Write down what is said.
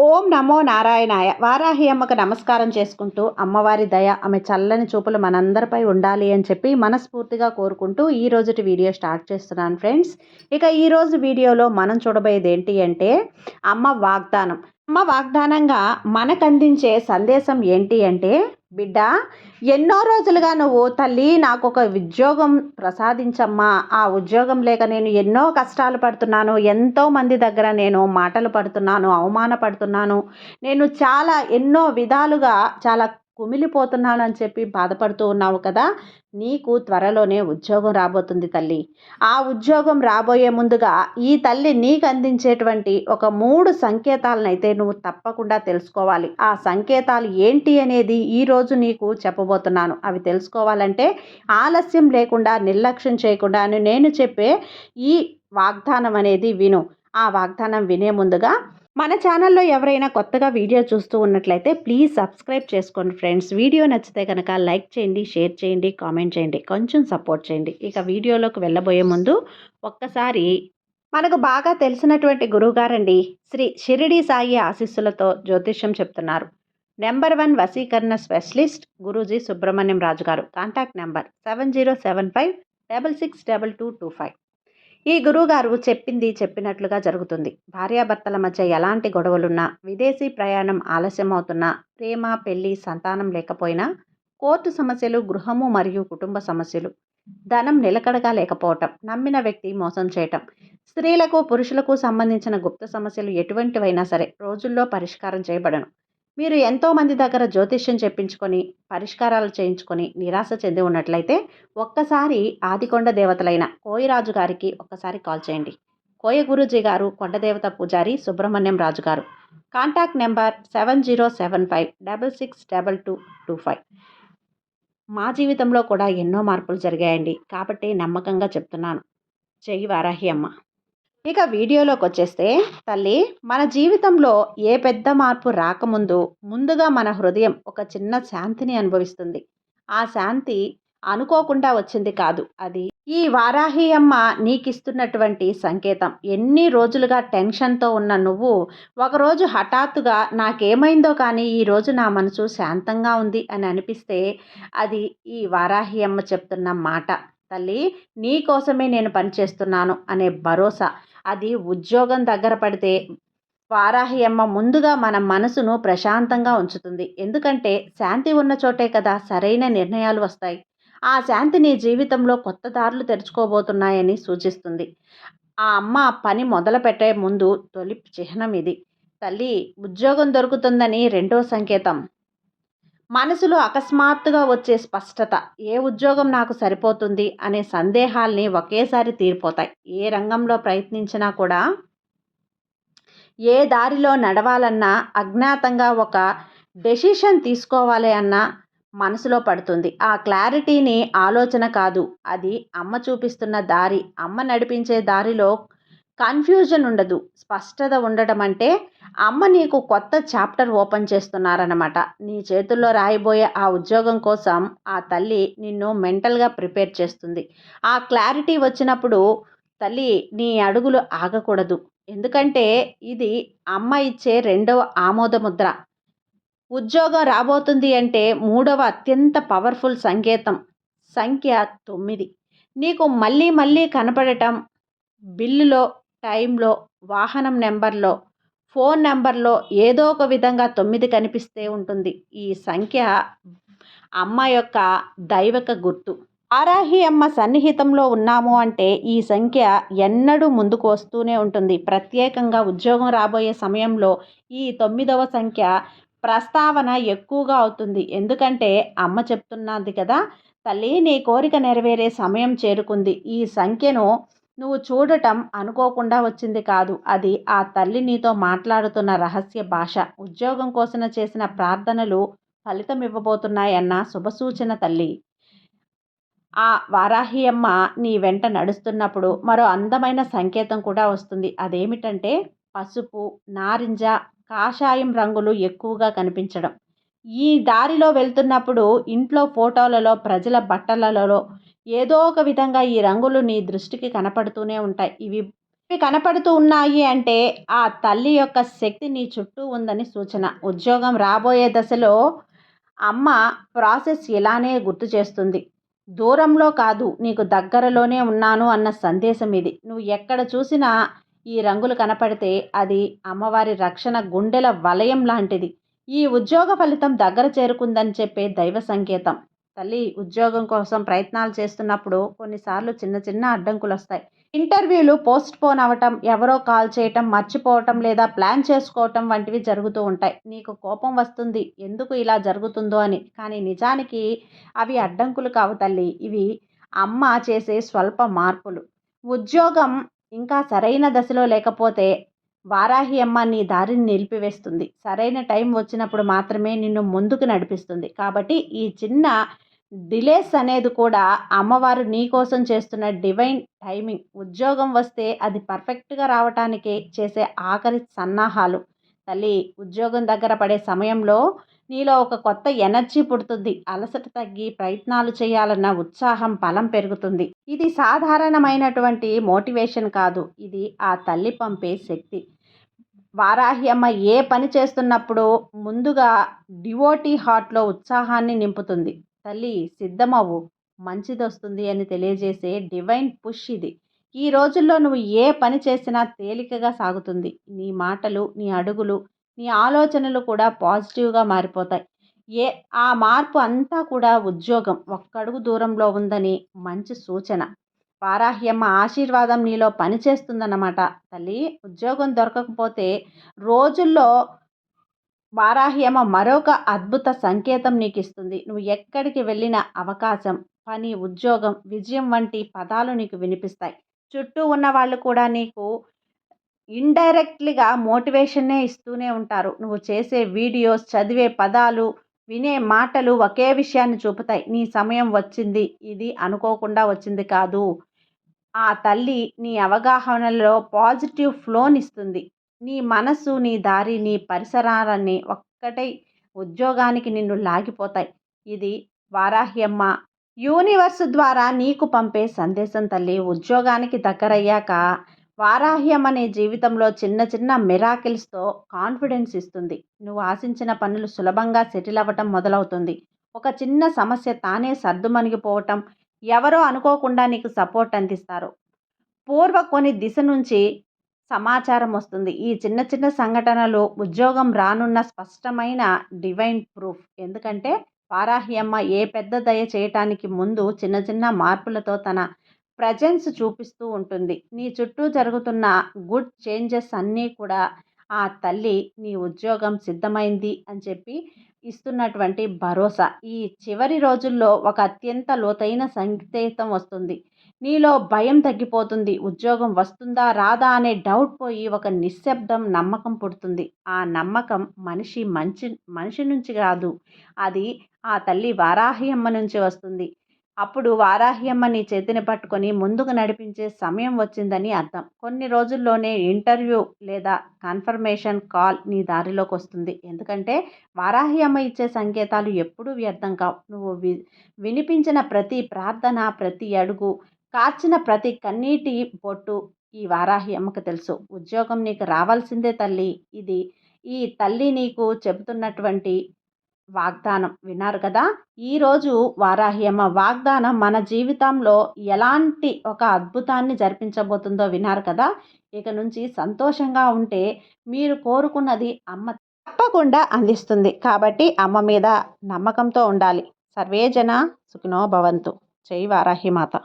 ఓం నమో నారాయణాయ. వారాహి అమ్మకు నమస్కారం చేసుకుంటూ అమ్మవారి దయ ఆమె చల్లని చూపులు మనందరిపై ఉండాలి అని చెప్పి మనస్ఫూర్తిగా కోరుకుంటూ ఈ రోజుటి వీడియో స్టార్ట్ చేస్తున్నాను ఫ్రెండ్స్. ఇక ఈరోజు వీడియోలో మనం చూడబోయేది ఏంటి అంటే అమ్మ వాగ్దానం. అమ్మ వాగ్దానంగా మనకు అందించే సందేశం ఏంటి అంటే బిడ్డ ఎన్నో రోజులుగా నువ్వు తల్లి నాకు ఒక ఉద్యోగం ప్రసాదించమ్మా. ఆ ఉద్యోగం లేక నేను ఎన్నో కష్టాలు పడుతున్నాను. ఎంతో మంది దగ్గర నేను మాటలు పడుతున్నాను అవమానపడుతున్నాను నేను చాలా ఎన్నో విధాలుగా చాలా కుమిలిపోతున్నాను అని చెప్పి బాధపడుతూ ఉన్నావు కదా నీకు త్వరలోనే ఉద్యోగం రాబోతుంది తల్లి. ఆ ఉద్యోగం రాబోయే ముందుగా ఈ తల్లి నీకు అందించేటువంటి ఒక మూడు సంకేతాలనైతే నువ్వు తప్పకుండా తెలుసుకోవాలి. ఆ సంకేతాలు ఏంటి అనేది ఈరోజు నీకు చెప్పబోతున్నాను. అవి తెలుసుకోవాలంటే ఆలస్యం లేకుండా నిర్లక్ష్యం చేయకుండా నేను చెప్పే ఈ వాగ్దానం అనేది విను. ఆ వాగ్దానం వినే ముందుగా మన ఛానల్లో ఎవరైనా కొత్తగా వీడియో చూస్తూ ఉన్నట్లయితే ప్లీజ్ సబ్స్క్రైబ్ చేసుకోండి ఫ్రెండ్స్. వీడియో నచ్చితే కనుక లైక్ చేయండి షేర్ చేయండి కామెంట్ చేయండి కొంచెం సపోర్ట్ చేయండి. ఇక వీడియోలోకి వెళ్ళబోయే ముందు ఒక్కసారి మనకు బాగా తెలిసినటువంటి గురువుగారండి శ్రీ షిరిడి సాయి ఆశీస్సులతో జ్యోతిష్యం చెప్తున్నారు. నెంబర్ వన్ వసీకరణ స్పెషలిస్ట్ గురూజీ సుబ్రహ్మణ్యం రాజు గారు contact number seven zero seven five double six double two two five. ఈ గురువుగారు చెప్పింది చెప్పినట్లుగా జరుగుతుంది. భార్యాభర్తల మధ్య ఎలాంటి గొడవలున్నా విదేశీ ప్రయాణం ఆలస్యం అవుతున్నా ప్రేమ పెళ్ళి సంతానం లేకపోయినా కోర్టు సమస్యలు గృహము మరియు కుటుంబ సమస్యలు. ధనం నిలకడగా లేకపోవటం నమ్మిన వ్యక్తి మోసం చేయటం. స్త్రీలకు పురుషులకు సంబంధించిన గుప్త సమస్యలు ఎటువంటివైనా సరే రోజుల్లో పరిష్కారం చేయబడను. మీరు ఎంతోమంది దగ్గర జ్యోతిష్యం చెప్పించుకొని పరిష్కారాలు చేయించుకొని నిరాశ చెంది ఉన్నట్లయితే ఒక్కసారి ఆదికొండ దేవతలైన కోయిరాజు గారికి ఒక్కసారి కాల్ చేయండి. కోయ గురూజీ గారు కొండదేవత పూజారి సుబ్రహ్మణ్యం రాజు గారు. Contact number seven zero seven five double six double two two five. మా జీవితంలో కూడా ఎన్నో మార్పులు జరిగాయండి. కాబట్టి నమ్మకంగా చెప్తున్నాను. జై వారాహి అమ్మ. ఇక వీడియోలోకి వచ్చేస్తే తల్లి మన జీవితంలో ఏ పెద్ద మార్పు రాకముందు ముందుగా మన హృదయం ఒక చిన్న శాంతిని అనుభవిస్తుంది. ఆ శాంతి అనుకోకుండా వచ్చింది కాదు. అది ఈ వారాహి అమ్మ నీకిస్తున్నటువంటి సంకేతం. ఎన్ని రోజులుగా టెన్షన్తో ఉన్న నువ్వు ఒకరోజు హఠాత్తుగా నాకేమైందో కానీ ఈరోజు నా మనసు శాంతంగా ఉంది అని అనిపిస్తే అది ఈ వారాహి అమ్మ చెప్తున్న మాట. తల్లి నీ కోసమే నేను పనిచేస్తున్నాను అనే భరోసా అది ఉద్యోగం దగ్గర పడితే వారాహి అమ్మ ముందుగా మన మనసును ప్రశాంతంగా ఉంచుతుంది. ఎందుకంటే శాంతి ఉన్న చోటే కదా సరైన నిర్ణయాలు వస్తాయి. ఆ శాంతి నీ జీవితంలో కొత్త దారులు తెరుచుకోబోతున్నాయని సూచిస్తుంది. ఆ అమ్మ పని మొదలు పెట్టే ముందు తొలి చిహ్నం ఇది. తల్లి ఉద్యోగం దొరుకుతుందని రెండో సంకేతం. మనసులో అకస్మాత్తుగా వచ్చే స్పష్టత ఏ ఉద్యోగం నాకు సరిపోతుంది అనే సందేహాల్ని ఒకేసారి తీరిపోతాయి. ఏ రంగంలో ప్రయత్నించినా కూడా ఏ దారిలో నడవాలన్నా అజ్ఞాతంగా ఒక డెసిషన్ తీసుకోవాలి అన్న మనసులో పడుతుంది. ఆ క్లారిటీని ఆలోచన కాదు. అది అమ్మ చూపిస్తున్న దారి అమ్మ నడిపించే దారిలో కన్ఫ్యూజన్ ఉండదు. స్పష్టత ఉండటం అంటే అమ్మ నీకు కొత్త చాప్టర్ ఓపెన్ చేస్తున్నారన్నమాట. నీ చేతుల్లో రాయబోయే ఆ ఉద్యోగం కోసం ఆ తల్లి నిన్ను మెంటల్గా ప్రిపేర్ చేస్తుంది. ఆ క్లారిటీ వచ్చినప్పుడు తల్లి నీ అడుగులు ఆగకూడదు. ఎందుకంటే ఇది అమ్మ ఇచ్చే రెండవ ఆమోదముద్ర. ఉద్యోగం రాబోతుంది అంటే మూడవ అత్యంత పవర్ఫుల్ సంకేతం. సంఖ్య తొమ్మిది. నీకు మళ్ళీ మళ్ళీ కనపడటం బిల్లులో టైంలో వాహనం నెంబర్లో ఫోన్ నెంబర్లో ఏదో ఒక విధంగా తొమ్మిది కనిపిస్తే ఉంటుంది. ఈ సంఖ్య అమ్మ యొక్క దైవక గుర్తు. ఆరాహి అమ్మ సన్నిహితంలో ఉన్నాము అంటే ఈ సంఖ్య ఎన్నడూ ముందుకు వస్తూనే ఉంటుంది. ప్రత్యేకంగా ఉద్యోగం రాబోయే సమయంలో ఈ తొమ్మిదవ సంఖ్య ప్రస్తావన ఎక్కువగా అవుతుంది. ఎందుకంటే అమ్మ చెప్తున్నది కదా తల్లి నీ కోరిక నెరవేరే సమయం చేరుకుంది. ఈ సంఖ్యను నువ్వు చూడటం అనుకోకుండా వచ్చింది కాదు. అది ఆ తల్లి నీతో మాట్లాడుతున్న రహస్య భాష. ఉద్యోగం కోసం చేసిన ప్రార్థనలు ఫలితం ఇవ్వబోతున్నాయన్న శుభసూచన తల్లి. ఆ వారాహి అమ్మ నీ వెంట నడుస్తున్నప్పుడు మరో అందమైన సంకేతం కూడా వస్తుంది. అదేమిటంటే పసుపు నారింజ కాషాయం రంగులు ఎక్కువగా కనిపించడం. ఈ దారిలో వెళ్తున్నప్పుడు ఇంట్లో ఫోటోలలో ప్రజల బట్టలలో ఏదో ఒక విధంగా ఈ రంగులు నీ దృష్టికి కనపడుతూనే ఉంటాయి. ఇవి ఇవి కనపడుతూ ఉన్నాయి అంటే ఆ తల్లి యొక్క శక్తి నీ చుట్టూ ఉందని సూచన. ఉద్యోగం రాబోయే దశలో అమ్మ ప్రాసెస్ ఇలానే గుర్తు చేస్తుంది. దూరంలో కాదు నీకు దగ్గరలోనే ఉన్నాను అన్న సందేశం ఇది. నువ్వు ఎక్కడ చూసినా ఈ రంగులు కనపడితే అది అమ్మవారి రక్షణ గుండెల వలయం లాంటిది. ఈ ఉద్యోగ ఫలితం దగ్గర చేరుకుందని చెప్పే దైవ సంకేతం. తల్లి ఉద్యోగం కోసం ప్రయత్నాలు చేస్తున్నప్పుడు కొన్నిసార్లు చిన్న చిన్న అడ్డంకులు వస్తాయి. ఇంటర్వ్యూలు పోస్ట్ పోన్ అవ్వటం ఎవరో కాల్ చేయటం మర్చిపోవటం లేదా ప్లాన్ చేసుకోవటం వంటివి జరుగుతూ ఉంటాయి. నీకు కోపం వస్తుంది ఎందుకు ఇలా జరుగుతుందో అని. కానీ నిజానికి అవి అడ్డంకులు కావు తల్లి. ఇవి అమ్మ చేసే స్వల్ప మార్పులు. ఉద్యోగం ఇంకా సరైన దశలో లేకపోతే వారాహి అమ్మ నీ దారిని నిలిపివేస్తుంది. సరైన టైం వచ్చినప్పుడు మాత్రమే నిన్ను ముందుకు నడిపిస్తుంది. కాబట్టి ఈ చిన్న డిలేస్ అనేది కూడా అమ్మవారు నీ కోసం చేస్తున్న డివైన్ టైమింగ్. ఉద్యోగం వస్తే అది పర్ఫెక్ట్గా రావటానికి చేసే ఆఖరి సన్నాహాలు. తల్లి ఉద్యోగం దగ్గర పడే సమయంలో నీలో ఒక కొత్త ఎనర్జీ పుడుతుంది. అలసట తగ్గి ప్రయత్నాలు చేయాలన్న ఉత్సాహం బలం పెరుగుతుంది. ఇది సాధారణమైనటువంటి మోటివేషన్ కాదు. ఇది ఆ తల్లి పంపే శక్తి. వారాహ్యమ్మ ఏ పని చేస్తున్నప్పుడు ముందుగా డివోటీ హార్ట్లో ఉత్సాహాన్ని నింపుతుంది. తల్లి సిద్ధమవ్వు. మంచిదొస్తుంది అని తెలియజేసే డివైన్ పుష్ ఇది. ఈ రోజుల్లో నువ్వు ఏ పని చేసినా తేలికగా సాగుతుంది. నీ మాటలు నీ అడుగులు నీ ఆలోచనలు కూడా పాజిటివ్గా మారిపోతాయి. ఏ ఆ మార్పు అంతా కూడా ఉద్యోగం. ఒక్కడుగు దూరంలో ఉందని మంచి సూచన. వారాహ్యమ్మ ఆశీర్వాదం నీలో పనిచేస్తుందన్నమాట. తల్లి ఉద్యోగం దొరకకపోతే రోజుల్లో వారాహ్యమ మరొక అద్భుత సంకేతం నీకు ఇస్తుంది నువ్వు ఎక్కడికి వెళ్ళిన అవకాశం పని ఉద్యోగం విజయం వంటి పదాలు నీకు వినిపిస్తాయి. చుట్టూ ఉన్న వాళ్ళు కూడా నీకు ఇండైరెక్ట్లీగా మోటివేషన్నే ఇస్తూనే ఉంటారు. నువ్వు చేసే వీడియోస్ చదివే పదాలు వినే మాటలు ఒకే విషయాన్ని చూపుతాయి. నీ సమయం వచ్చింది ఇది అనుకోకుండా వచ్చింది కాదు. ఆ తల్లి నీ అవగాహనలో పాజిటివ్ ఫ్లోనిస్తుంది నీ మనసు నీ దారి నీ పరిసరాలన్నీ ఒక్కటై ఉద్యోగానికి నిన్ను లాగిపోతాయి. ఇది వారాహ్యమ్మ. యూనివర్స్ ద్వారా నీకు పంపే సందేశం తల్లి. ఉద్యోగానికి దగ్గరయ్యాక వారాహ్యం అనే జీవితంలో చిన్న చిన్న మిరాకిల్స్తో కాన్ఫిడెన్స్ ఇస్తుంది. నువ్వు ఆశించిన పనులు సులభంగా సెటిల్ అవ్వటం మొదలవుతుంది. ఒక చిన్న సమస్య తానే సర్దుమణిగిపోవటం ఎవరో అనుకోకుండా నీకు సపోర్ట్ అందిస్తారు. పూర్వ కొన్ని దిశ నుంచి సమాచారం వస్తుంది. ఈ చిన్న చిన్న సంఘటనలు ఉద్యోగం రానున్న స్పష్టమైన డివైన్ ప్రూఫ్ ఎందుకంటే వారాహ్యమ్మ ఏ పెద్ద దయ చేయటానికి ముందు చిన్న చిన్న మార్పులతో తన ప్రజెన్స్ చూపిస్తూ ఉంటుంది. నీ చుట్టూ జరుగుతున్న గుడ్ చేంజెస్ అన్నీ కూడా ఆ తల్లి నీ ఉద్యోగం సిద్ధమైంది అని చెప్పి ఇస్తున్నటువంటి భరోసా. ఈ చివరి రోజుల్లో ఒక అత్యంత లోతైన సంకేతం వస్తుంది. నీలో భయం తగ్గిపోతుంది. ఉద్యోగం వస్తుందా రాదా అనే డౌట్ పోయి ఒక నిశ్శబ్దం నమ్మకం పుడుతుంది. ఆ నమ్మకం మనిషి మంచి మనిషి నుంచి కాదు. అది ఆ తల్లి వారాహి అమ్మ నుంచి వస్తుంది. అప్పుడు వారాహ్యమ్మ నీ చేతిని పట్టుకొని ముందుకు నడిపించే సమయం వచ్చిందని అర్థం. కొన్ని రోజుల్లోనే ఇంటర్వ్యూ లేదా కన్ఫర్మేషన్ కాల్ నీ దారిలోకి వస్తుంది. ఎందుకంటే వారాహ్యమ్మ ఇచ్చే సంకేతాలు ఎప్పుడూ వ్యర్థం కావు. నువ్వు వి వినిపించిన ప్రతి ప్రార్థన ప్రతి అడుగు కార్చిన ప్రతి కన్నీటి బొట్టు ఈ వారాహి అమ్మకు తెలుసు. ఉద్యోగం నీకు రావాల్సిందే తల్లి. ఇది ఈ తల్లి నీకు చెబుతున్నటువంటి వాగ్దానం విన్నారు కదా? ఈరోజు వారాహి అమ్మ వాగ్దానం మన జీవితంలో ఎలాంటి ఒక అద్భుతాన్ని జరిపించబోతుందో విన్నారు కదా? ఇక నుంచి సంతోషంగా ఉంటే మీరు కోరుకున్నది అమ్మ తప్పకుండా అందిస్తుంది. కాబట్టి అమ్మ మీద నమ్మకంతో ఉండాలి. సర్వేజన సుఖినో భవంతు. జై వారాహి మాత.